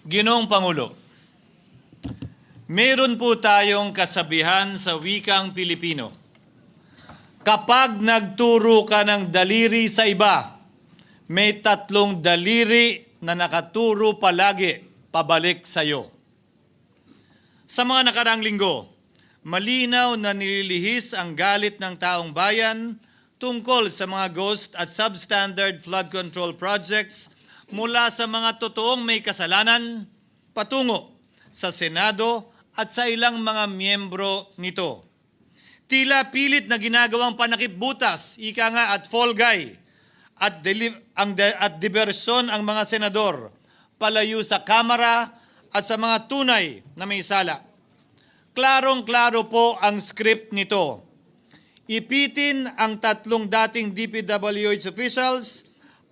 Ginong Pangulo, meron po tayong kasabihan sa wikang Pilipino. Kapag nagturo ka ng daliri sa iba, may tatlong daliri na nakaturo palagi pabalik sa iyo. Sa mga nakarang linggo, malinaw na nililihis ang galit ng taong bayan tungkol sa mga ghost at substandard flood control projects mula sa mga totoong may kasalanan patungo sa Senado at sa ilang mga miyembro nito. Tila pilit na ginagawang panakip butas, ika nga at fall guy, at, ang at diversyon ang mga senador palayo sa Kamara at sa mga tunay na may sala. Klarong-klaro po ang script nito. Ipitin ang tatlong dating DPWH officials,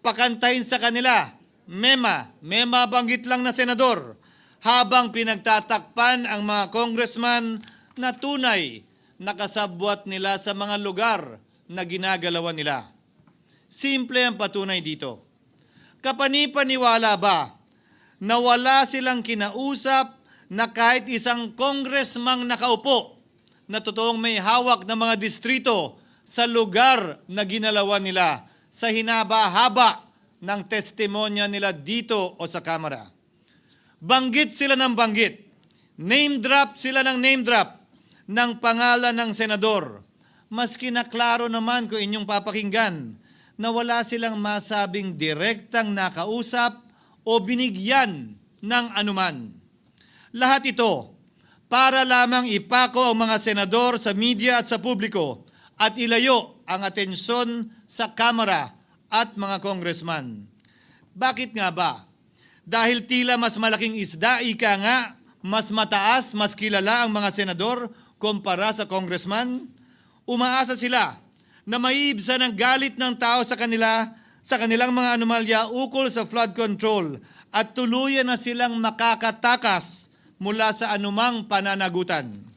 pakantayin sa kanila, mema, mema banggit lang na senador, habang pinagtatakpan ang mga congressman na tunay nakasabwat nila sa mga lugar na ginagalawan nila. Simple ang patunay dito. Kapanipaniwala ba na wala silang kinausap na kahit isang congressman nakaupo na totoong may hawak ng mga distrito sa lugar na ginalawan nila sa hinaba-haba ng testimonya nila dito o sa Kamara. Banggit sila ng banggit. Name drop sila ng name drop ng pangalan ng senador. Maski na klaro naman kung inyong papakinggan na wala silang masabing direktang nakausap o binigyan ng anuman. Lahat ito para lamang ipako ang mga senador sa media at sa publiko at ilayo ang atensyon sa Kamara at mga congressman. Bakit nga ba? Dahil tila mas malaking isda, ika nga, mas mataas, mas kilala ang mga senador kumpara sa congressman? Umaasa sila na maiibsan ang galit ng tao sa kanila sa kanilang mga anomalya ukol sa flood control at tuluyan na silang makakatakas mula sa anumang pananagutan.